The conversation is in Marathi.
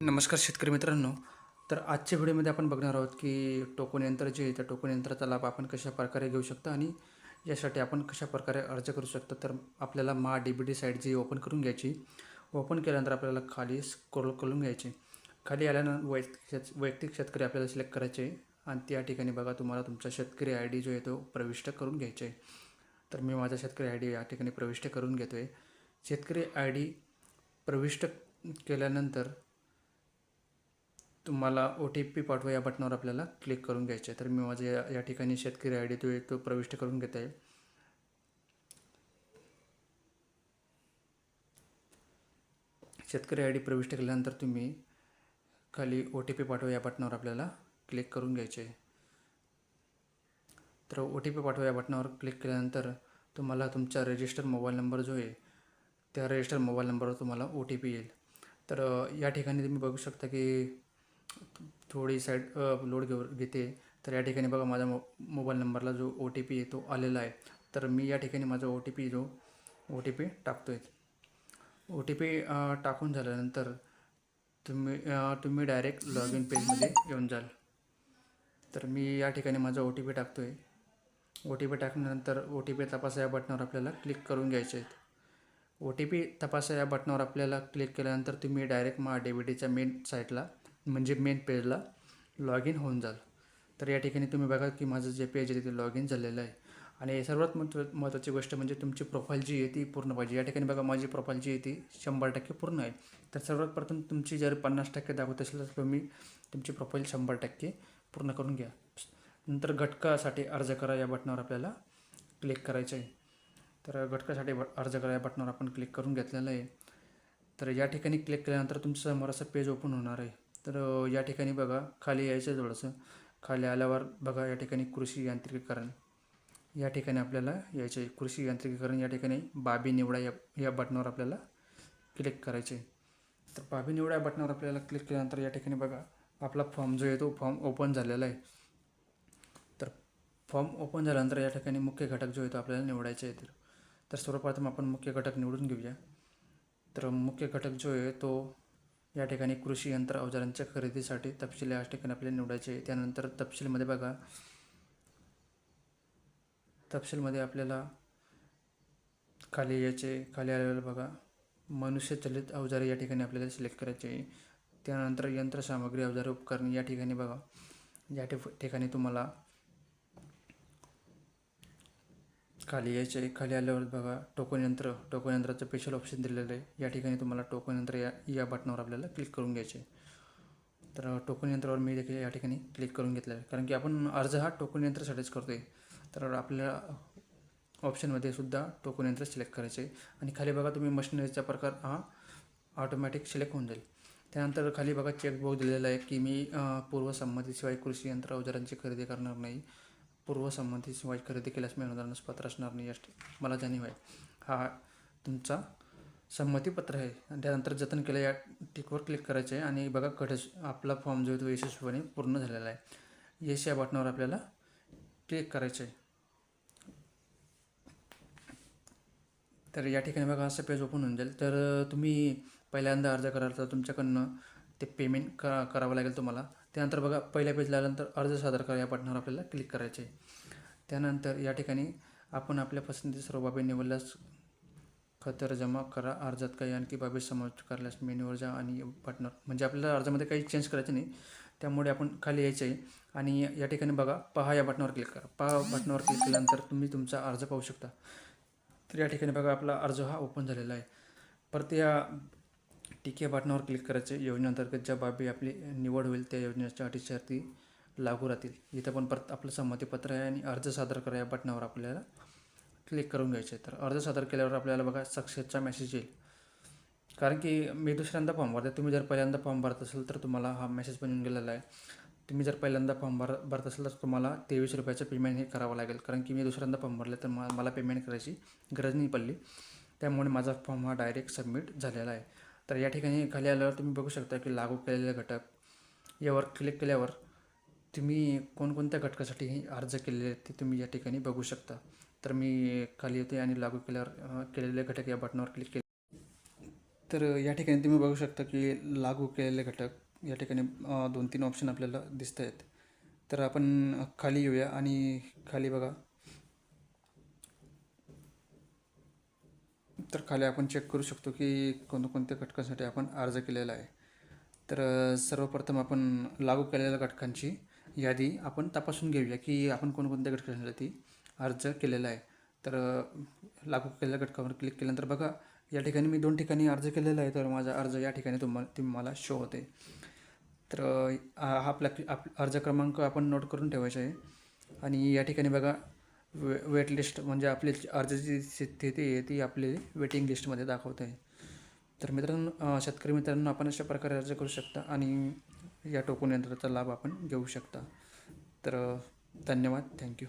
नमस्कार शेतकरी मित्रांनो. तर आजच्या व्हिडिओमध्ये आपण बघणार आहोत की टोकन यंत्र जे आहे त्या टोकन यंत्राचा लाभ आपण कशा प्रकारे घेऊ शकतो आणि यासाठी आपण कशा प्रकारे अर्ज करू शकतो. तर आपल्याला मा डी बी डी साईट जी ओपन करून घ्यायची ओपन केल्यानंतर आपल्याला खाली स्क्रोल करून घ्यायची. खाली आल्यानंतर वैयक्तिक शेत वैयक्तिक शेतकरी आपल्याला सिलेक्ट करायचे आणि त्या ठिकाणी बघा तुम्हाला तुमचा शेतकरी आय डी जो आहे तो प्रविष्ट करून घ्यायचा आहे. तर मी माझा शेतकरी आय डी या ठिकाणी प्रविष्ट करून घेतो आहे शेतकरी आय डी प्रविष्ट केल्यानंतर तुम्हाला ओ टी पी पाठवा या बटनावर आपल्याला क्लिक करून घ्यायचे. आहे तर मी माझ्या या या ठिकाणी शेतकरी आय डी तो तो प्रविष्ट करून घेत आहे शेतकरी आय डी प्रविष्ट केल्यानंतर तुम्ही खाली ओ टी पी पाठवा या बटनावर आपल्याला क्लिक करून घ्यायचे. तर ओ टी पी पाठवा या बटनावर क्लिक केल्यानंतर तुम्हाला तुमचा रजिस्टर मोबाईल नंबर जो आहे त्या रजिस्टर मोबाईल नंबरवर तुम्हाला ओ टी पी येईल. तर या ठिकाणी तुम्ही बघू शकता की थोडी साईड लोड घेऊ घेते. तर या ठिकाणी बघा माझ्या मो मोबाईल नंबरला जो ओ टी पी आहे तो आलेला आहे. तर मी या ठिकाणी माझा ओ टी पी जो ओ टी पी टाकतो आहे ओ टी पी टाकून झाल्यानंतर तुम्ही तुम्ही डायरेक्ट लॉग इन पेजमध्ये येऊन जाल. तर मी या ठिकाणी माझा ओ टी पी टाकतो आहे ओ टी पी टाकल्यानंतर ओ टी पी तपासा या बटनावर आपल्याला क्लिक करून घ्यायचे आहेत. ओ टी पी तपासा या बटनावर आपल्याला क्लिक केल्यानंतर तुम्ही डायरेक्ट मा डेबिटीच्या बी मेन साईटला म्हणजे मेन पेजला लॉग इन होऊन जाल. तर या ठिकाणी तुम्ही बघा की माझं जे पेज आहे ते लॉग इन झालेलं आहे. आणि सर्वात महत्त्व महत्त्वाची गोष्ट म्हणजे तुमची प्रोफाईल जी आहे ती पूर्ण पाहिजे. या ठिकाणी बघा माझी प्रोफाईल जी आहे ती शंभर टक्के पूर्ण आहे. तर सर्वात प्रथम तुमची जर पन्नास टक्के दाखवत असेल तर तुम्ही तुमची प्रोफाईल शंभर टक्के पूर्ण करून घ्या. नंतर घटकासाठी अर्ज करा या बटनावर आपल्याला क्लिक करायचं आहे. तर घटकासाठी अर्ज करा या बटनावर आपण क्लिक करून घेतलेलं आहे. तर या ठिकाणी क्लिक केल्यानंतर तुमचं समोर असं पेज ओपन होणार आहे. तर या ठिकाणी बघा खाली यायचं थोडंसं. खाली आल्यावर बघा या ठिकाणी कृषी यांत्रिकीकरण. या ठिकाणी आपल्याला यायचे आहे. कृषी यांत्रिकीकरण या ठिकाणी बाबी निवडा या या बटनावर आपल्याला क्लिक करायचे तर बाबी निवडा या बटनावर आपल्याला क्लिक केल्यानंतर या ठिकाणी बघा आपला फॉर्म जो आहे तो फॉर्म ओपन झालेला आहे. तर फॉर्म ओपन झाल्यानंतर या ठिकाणी मुख्य घटक जो आहे तो आपल्याला निवडायचे आहे तर तर सर्वप्रथम आपण मुख्य घटक निवडून घेऊया. तर मुख्य घटक जो आहे तो या ठिकाणी कृषी यंत्र अवजारांच्या खरेदीसाठी तपशील या ठिकाणी आपल्याला निवडायचे त्यानंतर तपशीलमध्ये बघा. तपशीलमध्ये आपल्याला खाली यायचे खाली आलेलं बघा. मनुष्यचलित अवजारे या ठिकाणी आपल्याला सिलेक्ट करायचे त्यानंतर यंत्रसामग्री अवजारे उपकरणे या ठिकाणी बघा. या ठिकाणी तुम्हाला खाली यायचे खाली आल्यावर बघा टोकन यंत्र टोकन यंत्राचं स्पेशल ऑप्शन दिलेलं आहे. या ठिकाणी तुम्हाला टोकन यंत्र या या बटनावर आपल्याला क्लिक करून घ्यायचे तर टोकन यंत्रावर मी देखील या ठिकाणी क्लिक करून घेतलं आहे. कारण की आपण अर्ज हा टोकन यंत्रासाठीच करतो आहे तर आपल्याला ऑप्शनमध्ये सुद्धा टोकन यंत्र सिलेक्ट करायचे आहे. आणि खाली बघा तुम्ही मशिनरीचा प्रकार हा ऑटोमॅटिक सिलेक्ट होऊन जाईल. त्यानंतर खाली बघा चेकबॉक्स दिलेला आहे की मी पूर्वसंमतीशिवाय कृषी यंत्र अवजारांची खरेदी करणार नाही. पूर्वसंमतीशिवाय खरेदी केल्यास मी पत्र पात्र असणार नाही यासाठी मला जाणीव आहे. हा तुमचा संमतीपत्र आहे. आणि त्यानंतर जतन केलं या टिकवर क्लिक करायचं आहे आणि बघा कटच आपला फॉर्म जो आहे तो यशस्वीपणे पूर्ण झालेला आहे. यश या बटनावर आपल्याला क्लिक करायचं आहे. तर या ठिकाणी बघा असं पेज ओपन होऊन जाईल. तर तुम्ही पहिल्यांदा अर्ज कराल तर तुमच्याकडनं ते पेमेंट करा करावं लागेल तुम्हाला. त्यानंतर बघा पहिल्या पेजला आल्यानंतर अर्ज सादर करा या बटनावर आपल्याला क्लिक करायचे. आहे त्यानंतर या ठिकाणी आपण आपल्या पसंती सर्व बाबी निवडल्यास खतर जमा करा. अर्जात काही आणखी बाबी समाविष्ट करल्यास मेन्यूवर जा आणि बटनावर म्हणजे आपल्याला अर्जामध्ये काही चेंज करायचं नाही. त्यामुळे आपण खाली यायचं आहे. आणि या ठिकाणी बघा पहा या बटनावर क्लिक करा. पहा बटनावर क्लिक केल्यानंतर तुम्ही तुमचा अर्ज पाहू शकता. तर या ठिकाणी बघा आपला अर्ज हा ओपन झालेला आहे. परत या टीके बटनावर क्लिक करायचे. योजनेअंतर्गत ज्या बाबी आपली निवड होईल त्या योजनेच्या अटी शर्ती लागू राहतील. इथं पण परत आपलं संमतीपत्र आहे आणि अर्ज सादर करा या बटनावर आपल्याला क्लिक करून घ्यायचे तर अर्ज सादर केल्यावर आपल्याला बघा सक्सेसचा मेसेज येईल. कारण की मी दुसऱ्यांदा फॉर्म भरते तुम्ही जर पहिल्यांदा फॉर्म भरत असेल तर तुम्हाला हा मेसेज पण येऊन गेलेला आहे. तुम्ही जर पहिल्यांदा फॉर्म भर भरत असेल तर तुम्हाला तेवीस रुपयाचं पेमेंट हे करावं लागेल. कारण की मी दुसऱ्यांदा फॉर्म भरले तर मला पेमेंट करायची गरज नाही पडली. त्यामुळे माझा फॉर्म हा डायरेक्ट सबमिट झालेला आहे. तर या ठिकाणी खाली आल्यावर तुम्ही बघू शकता की लागू केलेले घटक. यावर क्लिक केल्यावर तुम्ही कोणकोणत्या घटकासाठी हे अर्ज केलेले आहेत ते तुम्ही या ठिकाणी बघू शकता. तर मी खाली येते आणि लागू केल्यावर केलेले घटक या बटनावर क्लिक केले. तर या ठिकाणी तुम्ही बघू शकता की लागू केलेले घटक या ठिकाणी दोन तीन ऑप्शन आपल्याला दिसत आहेत तर आपण खाली येऊया आणि खाली बघा. तर खाली आपण चेक करू शकतो की कोणकोणत्या घटकांसाठी आपण अर्ज केलेला आहे. तर सर्वप्रथम आपण लागू केलेल्या घटकांची यादी आपण तपासून घेऊया की आपण कोणकोणत्या घटकांसाठी अर्ज केलेला आहे. तर लागू केलेल्या घटकावर क्लिक केल्यानंतर बघा या ठिकाणी मी दोन ठिकाणी अर्ज केलेला आहे तर माझा अर्ज या ठिकाणी तुम्हाला तुम्हाला शो होते तर हा आपला आप अर्ज क्रमांक आपण नोट करून ठेवायचा आहे. आणि या ठिकाणी बघा वे वेट लिस्ट म्हणजे आपली अर्जाची स्थिती आहे ती आपली वेटिंग लिस्टमध्ये दाखवत. आहे तर मित्रांनो शेतकरी मित्रांनो आपण अशा प्रकारे अर्ज करू शकता आणि या टोकन यंत्राचा लाभ आपण घेऊ शकता. तर धन्यवाद. थँक्यू